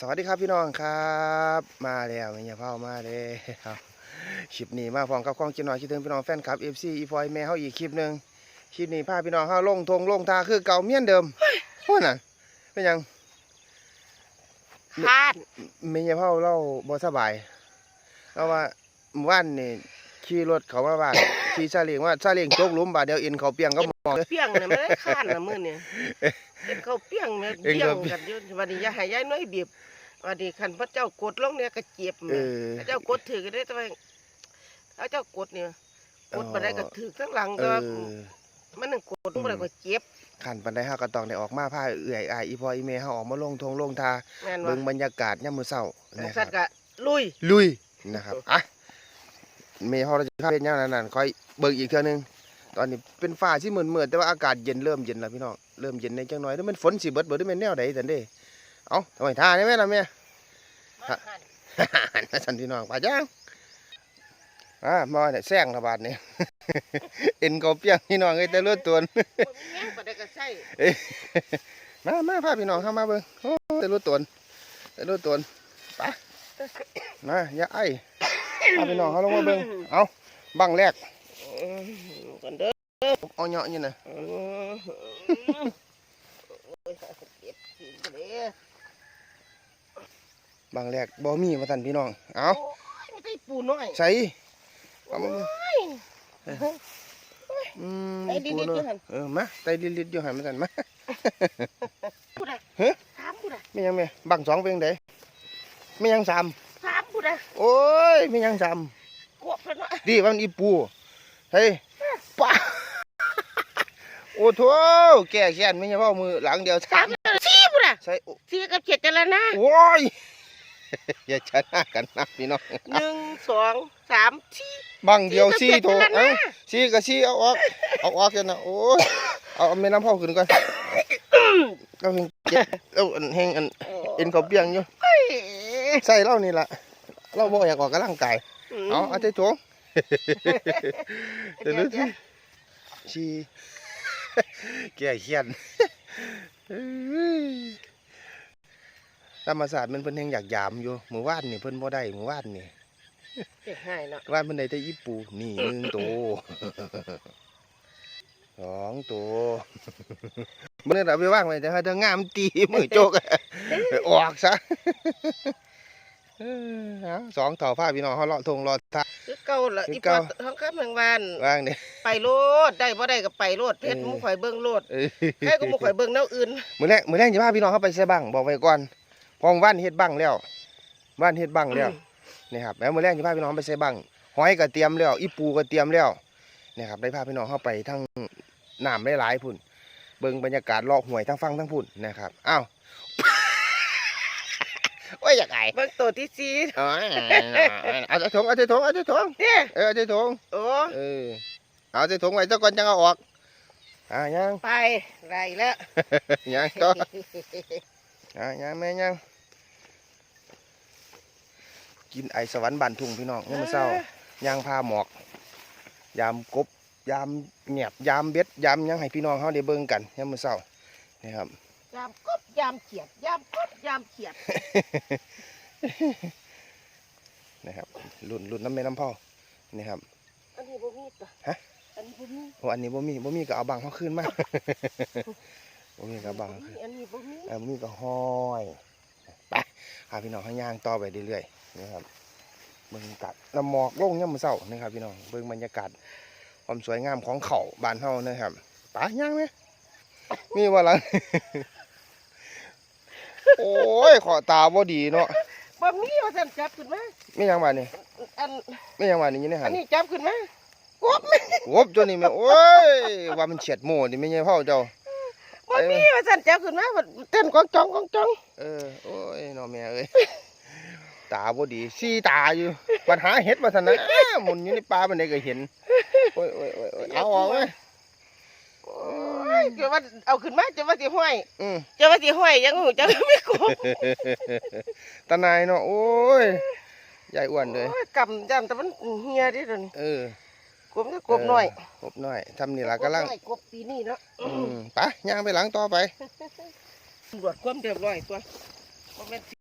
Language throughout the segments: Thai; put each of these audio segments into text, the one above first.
สวัสดีครับพี่น้องครับ มาแล้วไม่ยาเผามาเลยครับคลิปนี้มาพร้อมกับข้องกินหน่อยคิดถึงพี่น้องแฟนคลับเอฟซีอีฟอยแม่เฮาอีกคลิปหนึ่งคลิปนี้พาพี่น้องเฮาลงทงลงทาคือเก่าเมียนเดิมว่าน่ะเป็นหยังคาดไม่ยาเผาเราบ่สบายเราว่าเมื่อวันนี่ขี่รถเขามาบ้านขี่ซาเล้งว่าซาเล้งตกหลุมบาดเดียวเอ็นเขาเปียงก็หมอกเลยเปี้ยงเนี่ยไม่ได้คาดนะมื้อเนี่ย เป็นเขาเปี้ยงเนี่ยเอ็งเปี้ยเขางกันอยู่วันนี้อย่าให้ยายน้อยบีบวันนี้คันพระเจ้ากดลงเนี่ยก็เจ็บเอแม่อพระเจ้ากดถือก็ได้แต่ว่าพระเจ้ากดเนี่ยกดมาได้ก็ถือทั้งหลังเอแต่ว่าอมันนึงกดลงมาได้ก็เจ็บขันปันไดเฮาก็ต้องได้ออกมาพาเอื่อยอายอีพออีเมเฮาออกมาลงทงลงทาแม่นว่าเบิ่งบรรยากาศยามมื้อเช้าจังนะคสัรัตบว์ก็ลุย ลุยนะครับอะเมเฮาเราจะเข้าเป็นยามนั้นนั่นค่อยเบิ่งอีกเทื่อนึง ตอนนี้เป็นฟ้าที่มืดๆแต่ว่าอากาศเย็นเริ่มเย็นแล้วพี่น้อง เริ่มเย็นในจังหน่อยแล้วมันฝนสิเบิดเบิดได้แม่นแนวใดซั่นเด้เอ้าทำไมท่าได้แม่ล่ะแม่มาหันสันพี่น้องไปจังอ่ามาเนี่ยแซงระบาดนี่เอ็นเกาเปียงพี่น้องเอ้ยแต่เลือดตัวบ่มีแม่งบ่ได้ก็ใส่มามาพาพี่น้องเข้ามาเบิ่งโอ้แต่รู้ตนแต่รู้ตนไปมาอย่าไอ้พาพี่น้องเขาลงมาเบิ่งเอาบังแรกอืมกันเด้อ เอาเหยาะนี่นะอืมโอ้ยเจ็บจริงเด้อบังแรกบ่มีว่าท่านพี่น้อง เอาโอ้ยไม่ได้ปูน้อยใส่เอามาเบิ่งโอ้ยอืมไอ้ลิลิตอยู่หั่นเออมาไตลิลิตอยู่หันมาท่านมาพูดอะเฮ้ยถามพูดอะไม่ยังแม่บังสองเป็นไดไม่ยังสามถามพูดอะโอ้ยไม่ยังสามกวบแล้วเนาะดีว่ามันอีปูเฮ้ยป้า โอ้โถแก่แค้นไม่ใช่ว่ามือหลังเดียวถามแล้วสี่พูดอะใส่โอ้สี่กับเจ็ดจะแล้วนะโอ้ย อย่าชนะกันนะพี่น้องหนึ่งสองสามสี่ บังเดียวซี่โถกับจ็ดจะแล้วเอ้านะซี่กับซี่เอาออกเอาออกกันนะโอ้ยเอาเอาแม่น้ำพ่อขึ้นก่อนเอาเฮงเจ็บเอาอันเฮงอันเอ็นเขาเปียงอยู่เอ้ยใส่เล่านี่ล่ะเราบ่อยากออกกำลังกายเอาเอาใจถวงเดี๋ยวดูสิชี แก่เขียนธรรมศาสตร์มันเพิ่นแห่งอยากยามอยู่หมู่ว่านนี่เพิ่นบ่ได้หมู่ว่านนี่เจ็บให้เนาะว่านเพิ่นได้แต่อีปูนี่หนึ่งตัวสองตัวมื้อนี้เราไปว่างไว้แต่ถ้างามตีมือโจกออกซะ เออเอาสองเท่าผ้าพี่น้องเฮาเลาะทงเลาะทาคือเก่าละคืออีปเก่าอดท้องคำเมืองบ้านว่างนี่ไปโลดได้บ่ได้ก็ไปโลดเพชรเออ หมูข่อยเบิ่งโลดเอ้ยใครก็หมูข่อยเบิ่งแนวอื่นมื้อแรกมื้อแรกสิพาพี่น้องเข้าไปใส่บังบอกไว้ก่อนเพอว่านเฮ็ดบังแล้วว่านเฮ็ดบังแล้วนี่ครับแล้วมื้อแรกสิพาพี่น้องไปใส่บังหอยก็เตรียมแล้วอีปูก็เตรียมแล้วนี่ครับได้พาพี่น้องเข้าไปทั้งน้ำหลายๆพุ่น เบิ่งบรรยากาศเลาะห้วยทั้งฟังทั้งพุ่นนะครับอ้าว โอ้ยอยากไอเบิ่งตัวที่สี่อ๋อเอาใจถุงเอาใจถุงเอาใจถุงเนี่ยเออเอาใจถุงโอ้เออเอาใจถุงไว้เจ้าก่อนจังเอาออกอ่ายังไปไรแล้วยังก็อะยังแม่ยังกินไอสวรรค์บานทุ่งพี่น้องยังมาเศร้ายางพาหมอก ยามกบยามเงียบยามเบ็ดยามหยังให้พี่น้องเขาได้เบิ่งกันยังมาเศร้านี่ครับยามกบ ยามเขียดยามกบยามเขียด นะครับรุ่นรุ่นน้ำแม่น้ำพ่อนี่ครับ อันนี้บ่มีตัวฮะ อันนี้บ่มีโอ้อันนี้บ่มีบ่มีก็เอาบังเขาขึ้นมา บ่มีก็เอาบังเขาขึ้นอันนี้บ่มีอ่าบ่มีก็ห้อยไปพาพี่น้องเขาย่างต่อไปเรื่อยๆนะครับเบิ่งกัดน้ำหมอกลงย่ำมื้อเช้านะครับ พี่น้องเบิ่งบรรยากาศความสวยงามของเขาบ้านเฮานะครับไปย่างไหมมีว่าหลัง โอ้ยขอตาบ่ดีเนาะบ่มีว่าซั่นจับขึ้นมาไม่ยังว่านี่อันไม่ยังว่านี่อยู่ในหัอันนนี้จับขึ้นมากบแม่วบตัวนี้แม่โอ้ยว่ามันเฉียดหมู่นี่ไม่ใช่พ่อเจ้า บ่มีว่าซั่นจับขึ้นมาเต้นกองจองกองจองเออโอ้ยน้อแม่เอ้ยตาบ่ดีสีตาอยู่ปัญหาเห็ดมาซั่นนะหมุนอยู่ในป่าบันไดก็เห็นโอ้ยโอ้ยโอ้ยโอ้ยเอาออกไหมโอ้ย จะว่าเอาขึ้นมาจะว่าสิห้อยอืมจะว่าสิห้อยยังหูจะไม่กบตานายเนาะโอ้ยใหญ่อ้วนเลยโอ้ยกำจำแต่มันเฮียดิเดี๋ยวนี้เออกบก็กบน้อยกบน้อยทำนี่ล่ะกำลังกบน้อยกบปีนี้เนาะอืมไปย่างไปหลังต่อไปตำรวจความเรียบร้อยตัวบ่แม่นสิ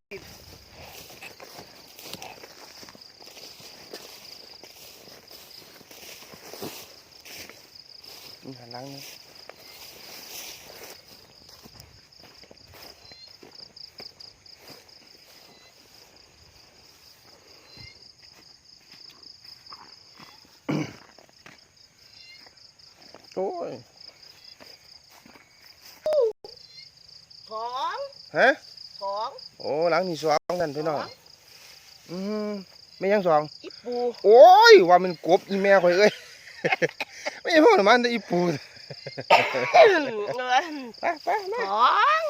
นี่หันหลังนี่โอ้ย สองฮะสองโอ้หลังนี่สองกันพี่น้องอืมไม่ยังสองอีปูโอ้ยว่ามันกบอีแม่ข่อยเอ้ยไม่ใช่พ่อหรอกมันแต่อีปูเงินไปไปมาสอง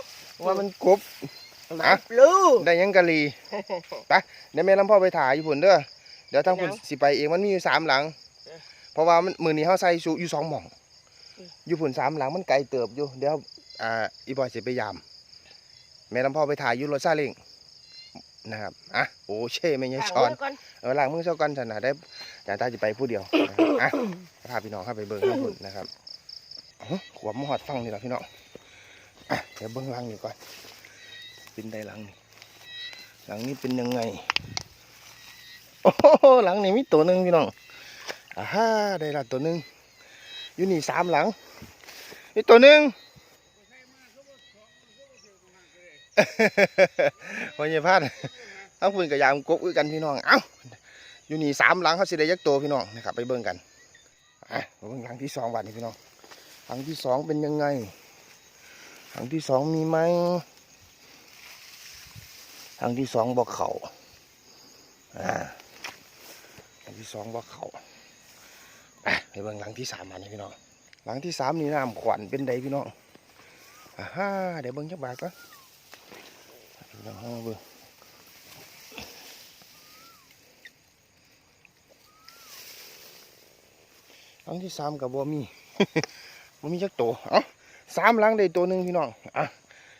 ว่ามันกบหมาปลูได้หยังกะลีไปเดี๋ยวแม่ลำพ่อไปถ่ายอยู่พุ่นเด้อเดี๋ยวทางพุ่นหยังสิไปเองมันมีอยู่สามหลังเออเพราะว่ามันมือนี้เฮาใส่สูอยู่สองหม่องอืมอยู่พุ่นสามหลังมันไกลเติบอยู่เดี๋ยว อ่าอีบอยสิไปยาม แม่ลำพ่อไปถ่ายอยู่รถซาเล้งนะครับอะโอ้เช่แม่ยายล้างช้อนมือก่อนเออล้างมือเช้ากันถนะได้แต่ตาจะไปผู้เดียวนะครับอะพาพี่น้องเข้าไปเบิ้งข้างบนนะครับเอ้าขวบมหอดฟังนี่แหละพี่น้องอะเดี๋ยวเบิ้งหลังนี่ก่อนเป็นได้หลังนี่หลังนี้เป็นยังไงโอ้โหหลังนี่มีตัวหนึ่งพี่น้องอ่าฮะได้ละตัวหนึ่งอยู่นี่สามหลังมีตัวหนึ่ง วันนี้พลาดทั้งคุยกับยามกบคือกันพี่น้อง เอ้าอยู่นี่สามหลังเขาสิได้ยักโตวพี่น้องนะครับไปเบิ่งกันอะมาเบิ่งหลังที่สองวันนี้พี่น้องหลังที่สองเป็นยังไงหลังที่สองมีไหมหลังที่สองบอกเขาอ่าหลังที่สองบอกเขาอะไปเบิ่งหลังที่สามวันนี้พี่น้องหลังที่สามนี่น้ำขวัญเป็นไดพี่น้องอ่าฮะเดี๋ยวเบิ่งจักบาทก่อน พี่น้องเอามาเบิ่งหลังที่สามกับบัวมีบัวมีจักตัวเอ้าสามหลังได้ตัวหนึ่งพี่น้องอะ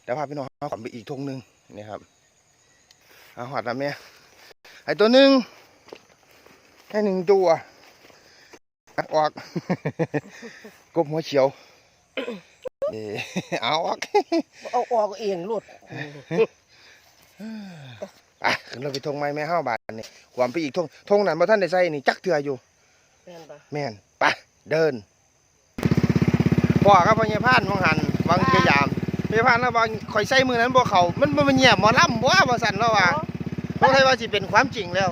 เดี๋ยวพาพี่น้องเอาขวัญไปอีกทงหนึ่งนี่ครับเอาหอดนะแม่ไอตัวหนึ่งแค่หนึ่งตัวอะออกกบหัวเขียวนี่เอาออกเอาออกเองหลุด ไปขึ้นเราไปทงไม้แม่ห้าบาทนี่ความไปอีกทงทงนั้นบ่ท่านได้ใส่นี่จักเถื่ออยู่แม่นปะแม่นไปเดินพ่อครับพ่อใหญ่พานมองหันวางเกียร์ยามพยาพานแล้ววางข่อยใส่มือนั้นบ่เขามันมันเงียบหมอลำบ่ว่าบ่สั่นแล้วว่าต้องให้ว่าสิเป็นความจริงแล้ว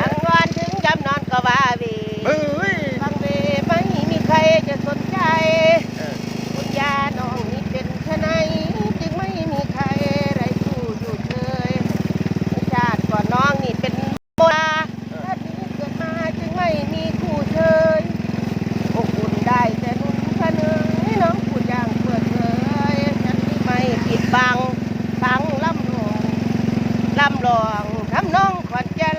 ทั้งวันถึงยำนอนก็ว่าเวีเฮ้ยฟังเวไม่มีใครจะสนใจ เออ คุณยาน้องนี่เป็นชะไหนจึงไม่มีใครไรสู้อยู่เฉยชาติก่อนน้องนี่เป็นโบราณชาตินี้เกิดมาจึงไม่มีคู่เชยอบอุ่นได้แต่นุ่นพะเนยน้องพูดอย่างเปิดเผยฉันนี่ไม่ปิดบังฟังล่ำลวงล่ำลองทำน้องขอนแก่น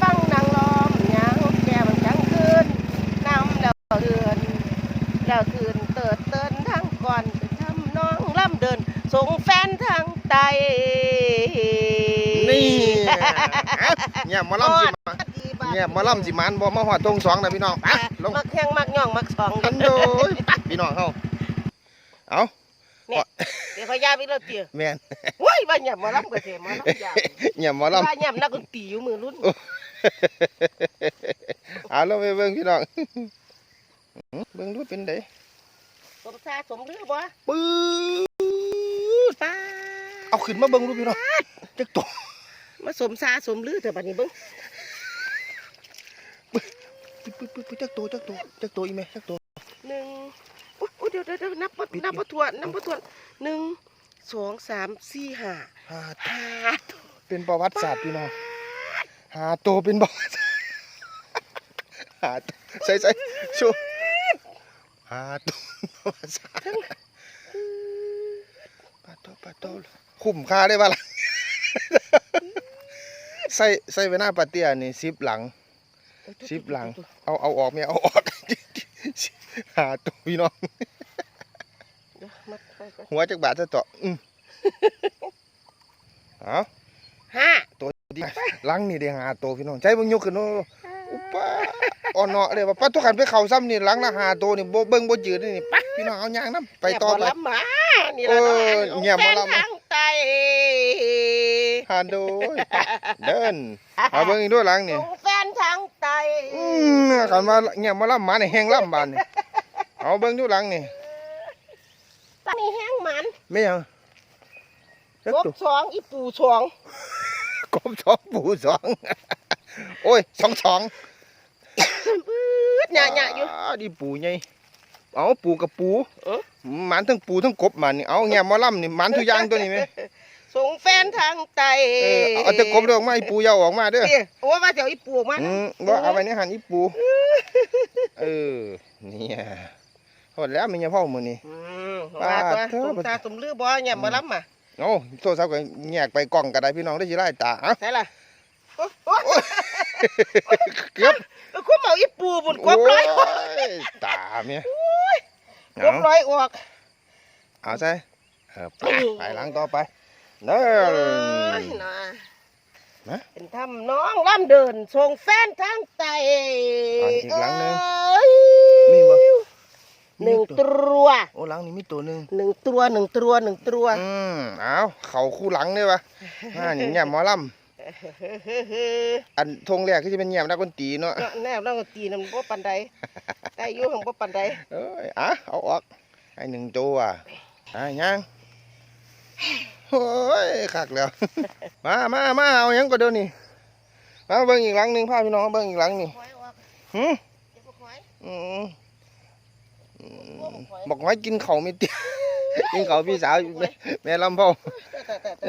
ฟังนางล้อมยางแก้มจังคืนน้ำแล้วเดือน แล้วคืนเติดเตินทางก่อนไปทำน้องล่ำเดิน ส่งแฟน ทางไตนี่เงียบหมอลำสิมาดีบ้าเงียบหมอลำสิมันบ่มาฮอดทงสองนะพี่น้องไปลงมักแข้งมักย่องมักสองกันโดยไปพี่น้องเฮาเอาเดี๋ยวพยาไปเลยเตี๋ยแม่นว้ายว่าหยับมาล่ำกระเทียมมาล่ำยาวเงียบหมอลำว่าหยับนักดนตรีอยู่มือรุ่นเอาลงไปเบิ่งพี่น้องเบิ่งดูเป็นไดสมชาสมเรือบ่ปื๊ดป้า เอาขึ้นมาเบิ่งดูพี่น้องจักตัวมาสมชาสมเรือเถอะบัดนี้เบิ่งปึ๊ดปึ๊ดปึ๊ดปึ๊ดจักตัวจักตัวจักตัวอีแม่จักตัวหนึ่งอุ๊ยอุ๊ยเดี๋ยวเดี๋ยวเดี๋ยวนับบ่นับบ่ทวนนับบ่ทวนหนึ่งสองสามสี่ห้าหาห้าตัวเป็นประวัติศาสตร์พี่น้องหาตัวเป็นประวัติศาสตร์หาตัวใส่ใส่ชูหาตัวประวัติศาสตร์ปาโตปาโต คุ้มค่าได้ป่ะล่ะใส่ใส่ไว้หน้าปาเตียนี่สิบหลังสิบหลัง เอาเอาออกไม่เอาออกหาตัวพี่น้องเดี๋ยวมัดไปก่อนหัวจักบาทจะเจาะอืมเอาห้าดิหลังนี่ได้หาตัวพี่น้องใจเบิ่งยกขึ้นโน้อุปะอ่อนเนาะเลยว่าปัดทุกขันไปเข่าซ้ำนี่หลังละหาตัวนี่บ่เบิ่งบ่จืดนี่ไปพี่น้องเอาย่างน้ำไปต่อไปแม่บ่ลำหมานี่ล่ะเออน้องเงียบบ่แฟนลำทาง ไตหาโดยเดินเอาเบิ่งอีกด้วยหลังนี่ส่งแฟนทางไตอืมคันว่าเงียบมาล่ำหมานี่แห้งล่ำบานนี่เอาเบิ่งดูหลังนี่ตอนนี้แห้งหมันไม่หยังจักกบตัวสองอีปูสองกบสองปูสองโอ้ยสองสองปื๊ดหยาหยาอยู่ดีปูใหญ่เอาปูกับปูเอ้อห มันทั้งปูทั้งกบมันนี่เอาเงียบมาล่ำนี่หมันทุกอย่างตัวนี้ไหมส่งแฟนทางไตเออเอาแต่กบเด้อออกมาไอ้ปูอยาเอาออกมาเด้อเอ้ยโอ้ว่าจะเอาอีปูออกมาอืมว่าเอาไปในหันอีปูเออเนี่ยหมดแล้วมีเงี้ยพ่อมือนี่อืมว่าตัวปาดเถอะสมตาสมลือบ่เนี่ยมาล้ำมาโอ้โทรศัพท์ก็แยกไปกล้องก็ได้พี่น้องได้สิไล่ตาเอ้าใช่ล่ะโอ้โอ้เกือบคุณเอาอีปูบุญกบร้อยโอ้ยตาเมีย กเอาบร้อยออกเอาใช่เออไปไปหลังต่อไปเด้เอ้อยนะนะเป็นทำน้องล่ำเดินส่งแฟนทางไตอะอีกหลังหนึ่งเอ้ยมีบ่หนึ่งตัวโอ้หลังนี้มีตัวหนึ่งหนึ่งตัวหนึ่งตัวหนึ่งตัวอืมเอาเข่าคู่หลังเลยวะอ่านี่เงียบหมอลำ อันทงแรกก็จะเป็นเงียบนักดนตรีเนาะแนวนั่งตีนำบ่ปันใดได้อยู่ของบ่ปันใดเอ้ยอะเอาออกให้หนึ่งตัวอะยังโอ้ยคักแล้ว มามามาเอาหยังก็เดี๋ยวนี้มาเบิ่งอีกหลังหนึ่งพาพี่น้องมาเบิ่งอีกหลังนี่ควายออกหืมเก็บบ่ควายอืมอืมบอกไว้กินเขาวไม่เตี้ยกินเขาวพี่สาวอยู่แม่แม่ลำพ่อแต่แต่แต่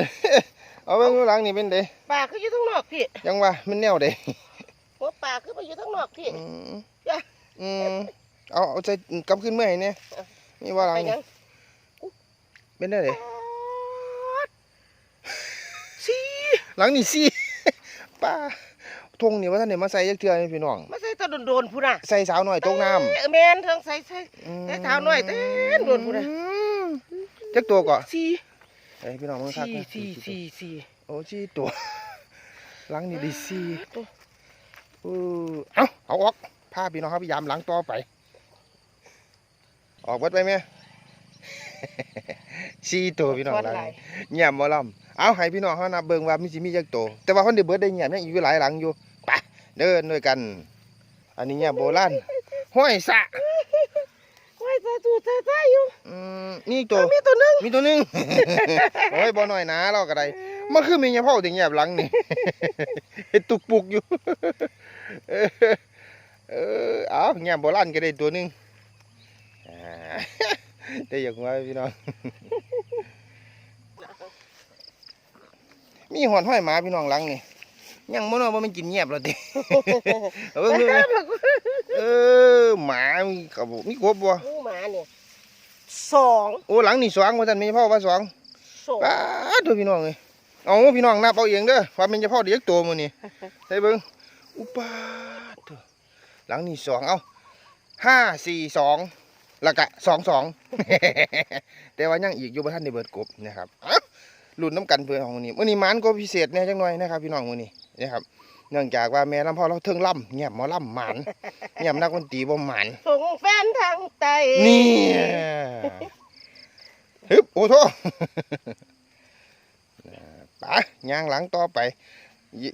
เอาเบิ่งดูหลังนี่เป็นเด้ปลาคืออยู่ข้างนอกพี่ยังว่ามันแนวเด้หัวปลาคือไปอยู่ข้างนอกพี่อืมจ้ะอืมเอาเอาใจกลับขึ้นเมื่อยเนี่ยนี่ว่าหลังไปนี่ยังเป็นได้เด้สีหลังนี่สิป้าทงนี่ว่าท่านเนี่ยมาใส่ยักเทือนี่พี่น้องมาใส่ตะโดนๆพุ่นน่ะใส่สาวหน่อยตกน้เอ้ยแม่นทั้งใส่ใส่ำอืมใส่เท้าหน่อยเต้นโดนพุ่นน่ะจักตัวก่อนสี เอ้ยพี่น้องมึงคักสีนะสีสีสีโอ้ชีตัวหลังนี่ไดีสี่ตัวเออเอาเอาออกพาพี่น้องครับพยายามหลังต่อไป ออกเบิดไปไหมสี่ตัวพี่น้องส่วนหลังหลายเงียบบ่ลำเอาให้พี่น้องเขานับเบิ่งว่ามีสิมีจักตัวแต่ว่าคนเดือเบิดได้เงียบยังอีกอยู่หลายหลังอยู่ไปเดินด้วยกัน อันนี้เงียบโบราณห้อยสะ ตาตูตาตาอยู่อืมนี่ตัว มีตัวหนึงมีตัวหนึงโอ้ยบ่น้อยนาเราก็ได้มันคือมีเงียบเผาถึงเงียบหลังนี่เฮ็ดตุกปุกอยู่เออเออเอาเงียบโบราณก็ได้ตัวหนึงอ่าได้อย่างว่าพี่น้องมีหอนห้อยหมาพี่น้องหลังนี่ยังบ่เนว่ามันกินเงียบแล้วติเอาเบิ่งดูนะเออหมามีกระบอกมีกบบ่หมูหมาเนี่ยสองโอ้หลังนี่สองว่าท่านมีพ่อว่าสองสองป้าดตัวพี่น้องเลยเอาพี่น้องนับเอาเองเด้อว่ามันจะพ่อเด็กตัวมื้อนี้ใส่เบิ่งอุปาดเถอะหลังนี่สองเอาห้าสี่สองแล้วก็สองสองแต่ว่ายังอีกอยู่บ่ทันได้เบิดกบนะครับเอ้ารุ่นน้ำกันเพื่อนของมื้อนี้มื้อนี้หมันก็พิเศษแหน่จังหน่อยนะครับ พี่น้องมื้อนี้นะครับ เนื่องจากว่าแม่ลำพ่อเราเทิงล่ำเงียบหมอล่ำหมันเงียบนักดนตรีบ่หมันส่งแฟนทางไตนี่ฮึบโอ้โทไปย่างหลังต่อไปยิ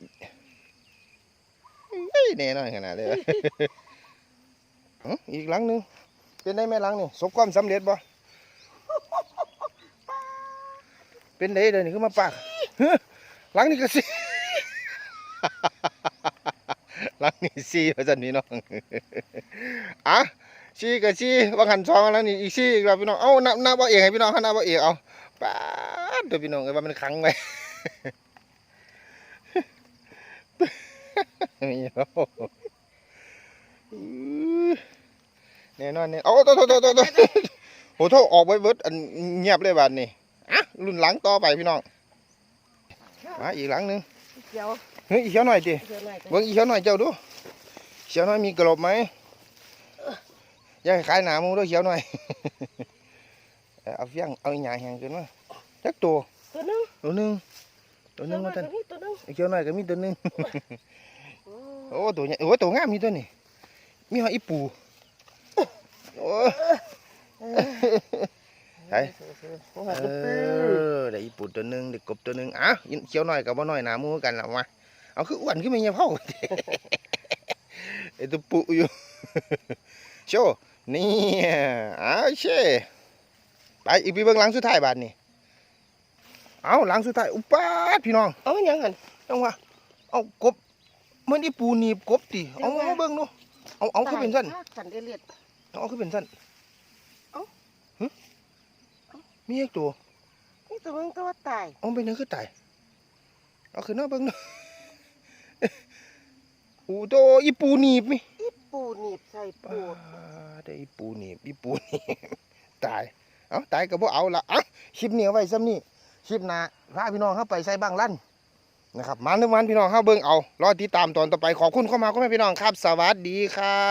เฮ้ยแน่นอนขนาดเลยอื้ออีกหลังหนึงเป็นได้ไหมหลังนี่สบความสำเร็จบ่เป็นได้เดี๋ยวนี้ขึ้นมาปากเฮ้อหลังนี่ก็สิห ลังนี่สี่ว่าจันพี่น้องอะชี้กับชี้ว่าหันซองแล้วนี่อีกชี้อีกแล้วพี่น้องเอ้านับนับว่าเอกให้พี่น้องเขานับว่าเอกเอาป้าดเดี๋ยวพี่น้องเอ้ว่ามันขังไว้ไม่เอาอื้อแน่นอนเนี่ยเอาโตโตโตโตโตโหโทษออกไว้เบิดอันเงียบเลยบาดนี่อะรุ่นหลังต่อไปพี่น้องมาอีกหลังหนึงเดี๋ยว เฮ้ยอีกเขียวหน่อยดิเดี๋ยวหน่อยเบิ่งอีเขียวหน่อยเจ้าดูเขียวหน่อยมีกระโหลกไหมอย่าให้ขายหนาหมูด้วยเขียวหน่อยเอาเฟี้ยงเอาอีหยาแห้งขึ้นมาจักตัวตัวหนึงตัวหนึงตัวหนึงว่าท่านตัวหนึงไอ้เขียวหน่อยก็มีตัวหนึงโอ้ตัวใหญ่โอ้ตัวงามมีตัวนี้มีหอยอีปูโอ้ไอ้โอ้โหเออได้อีปูตัวหนึงได้กบตัวหนึงอะอินเขียวหน่อยกับบ่น้อยหนาหมูกันละมา เอาคืออ้วนขึ้นมาเงี้ยเผาไอ้ตัวปุอยู่โชว์นี่เอาเช่ไปอีกปีเบิ่งหลังสุดท้ายบาดนี้เอาหลังสุดท้ายอุปาดพี่น้องเอายังหันจังหวะเอากบมันอีปูหนีบกบติเอาจังหวะมาเบิ่งดูเอาเอาคือเป็นสั้นตายสันเดเลียดเอาคือเป็นสั้นเอ้าหึมีอีกตัวนี่ตัวมึงตัวตายเอาไปไหนคือตายเอาขึ้นมาเบิ่งดู โอ้โตอีปูหนีบมิอีปูหนีบใส่ปาปูได้อีปูหนีบอีปูหนีบตาย เอาตายก็บ่เอาละเอะคลิปนี้เอาไว้ซ้ำนี่คลิปหน้าพาพี่น้องเข้าไปใส่บ้างลั่นนะครับมาเรื่องวันพี่น้องเข้าเบิ่งเอารอติดตามตอนต่อไปขอบคุณเข้ามาก็แม่พี่น้องครับ สวัสดีครั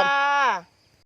บครับ